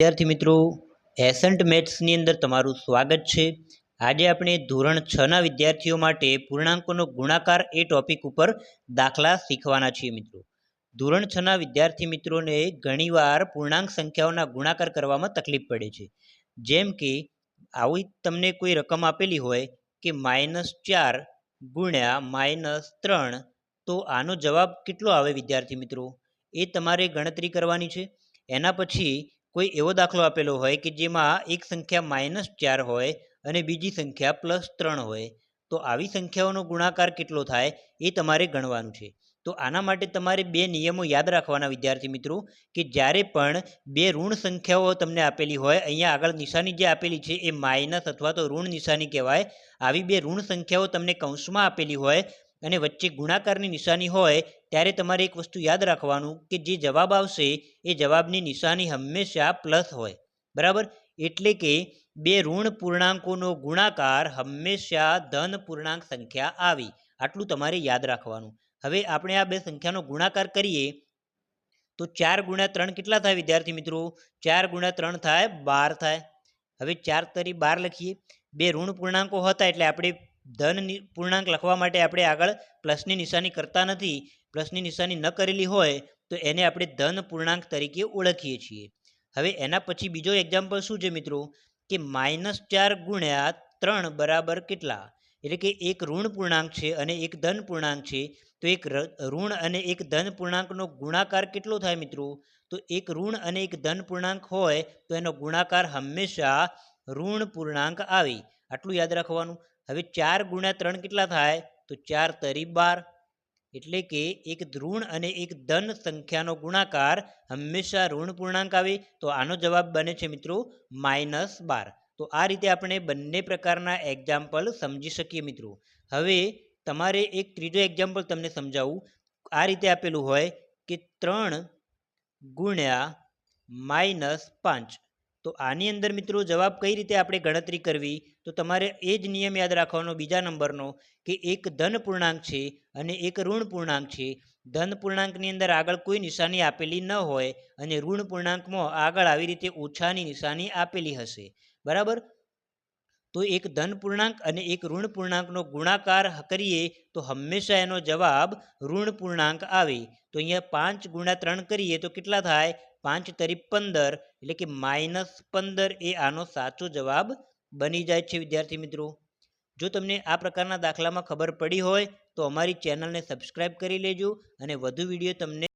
વિદ્યાર્થી મિત્રો, એસન્ટ મેથ્સની અંદર તમારું સ્વાગત છે. આજે આપણે ધોરણ છના વિદ્યાર્થીઓ માટે પૂર્ણાંકોનો ગુણાકાર એ ટોપિક ઉપર દાખલા શીખવાના છીએ મિત્રો. ધોરણ છના વિદ્યાર્થી મિત્રોને ઘણીવાર પૂર્ણાંક સંખ્યાઓના ગુણાકાર કરવામાં તકલીફ પડે છે. જેમ કે, આવી તમને કોઈ રકમ આપેલી હોય કે માઇનસ ચાર ગુણ્યા માઇનસ ત્રણ, તો આનો જવાબ કેટલો આવે વિદ્યાર્થી મિત્રો? એ તમારે ગણતરી કરવાની છે. એના પછી કોઈ એવો દાખલો આપેલો હોય કે જેમાં એક સંખ્યા માઇનસ ચાર હોય અને બીજી સંખ્યા પ્લસ ત્રણ હોય, તો આવી સંખ્યાઓનો ગુણાકાર કેટલો થાય એ તમારે ગણવાનું છે. તો આના માટે તમારે બે નિયમો યાદ રાખવાના વિદ્યાર્થી મિત્રો, કે જ્યારે પણ બે ઋણ સંખ્યાઓ તમને આપેલી હોય, અહીંયા આગળ નિશાની જે આપેલી છે એ માઇનસ અથવા તો ઋણ નિશાની કહેવાય. આવી બે ઋણ સંખ્યાઓ તમને કૌંસમાં આપેલી હોય અને વચ્ચે ગુણાકારની નિશાની હોય, ત્યારે તમારે એક વસ્તુ યાદ રાખવાનું કે જે જવાબ આવશે, એ જવાબની નિશાની હંમેશા પ્લસ હોય. બરાબર? એટલે કે બે ઋણ પૂર્ણાંકોનો ગુણાકાર હંમેશા ધન પૂર્ણાંક સંખ્યા આવી. આટલું તમારે યાદ રાખવાનું. હવે આપણે આ બે સંખ્યાનો ગુણાકાર કરીએ. તો ચાર ગુણ્યા ત્રણ કેટલા થાય વિદ્યાર્થી મિત્રો? ચાર ગુણ્યા ત્રણ થાય બાર થાય. હવે ચાર તરી બાર લખીએ. બે ઋણ પૂર્ણાંકો હતા એટલે આપણે ધન પૂર્ણાંક લખવા માટે આપણે આગળ પ્લસની નિશાની કરતા નથી, પ્લસની નિશાની ન કરેલી હોય, તો એને આપણે ધન પૂર્ણાંક તરીકે ઓળખીએ છીએ. હવે એના પછી બીજો એક્ઝામ્પલ શું છે મિત્રો? કે માઇનસ ચાર ગુણ્યા ત્રણ બરાબર કેટલા? એટલે કે એક ઋણ પૂર્ણાંક છે અને એક ધન પૂર્ણાંક છે, તો એક ઋણ અને એક ધન પૂર્ણાંકનો ગુણાકાર કેટલો થાય મિત્રો? તો એક ઋણ અને એક ધન પૂર્ણાંક હોય, તો એનો ગુણાકાર હંમેશા ઋણ પૂર્ણાંક આવે. આટલું યાદ રાખવાનું. હવે ચાર ગુણ્યા ત્રણ કેટલા થાય? તો ચાર તરી બાર. એટલે કે એક ઋણ અને એક ધન સંખ્યાનો ગુણાકાર હંમેશા ઋણ પૂર્ણાંક આવે. તો આનો જવાબ બને છે મિત્રો માઇનસ બાર. તો આ રીતે આપણે બંને પ્રકારના એક્ઝામ્પલ સમજી શકીએ મિત્રો. હવે તમારે એક ત્રીજો એક્ઝામ્પલ તમને સમજાવું. આ રીતે આપેલું હોય કે ત્રણ ગુણ્યા માઇનસ પાંચ. તો આની અંદર મિત્રો જવાબ કઈ રીતે આપણે ગણતરી કરવી? તો તમારે એ જ નિયમ યાદ રાખવાનો બીજા નંબરનો કે એક ધન પૂર્ણાંક છે અને એક ઋણ પૂર્ણાંક છે. ધન પૂર્ણાંકની અંદર આગળ કોઈ નિશાની આપેલી ન હોય અને ઋણ પૂર્ણાંકમાં આગળ આવી રીતે ઓછાની નિશાની આપેલી હશે. બરાબર? તો એક ધન પૂર્ણાંક અને એક ઋણ પૂર્ણાંકનો ગુણાકાર કરીએ તો હંમેશા એનો જવાબ ઋણ પૂર્ણાંક આવે. તો અહીંયા પાંચ ગુણ્યા ત્રણ કરીએ તો કેટલા થાય? પાંચ તરી પંદર. એટલે કે માઇનસ પંદર એ આનો સાચો જવાબ બની જાય છે, વિદ્યાર્થી મિત્રો. જો તમને આ પ્રકારના દાખલામાં ખબર પડી હોય તો અમારી ચેનલને સબસ્ક્રાઈબ કરી લેજો અને વધુ વીડિયો તમને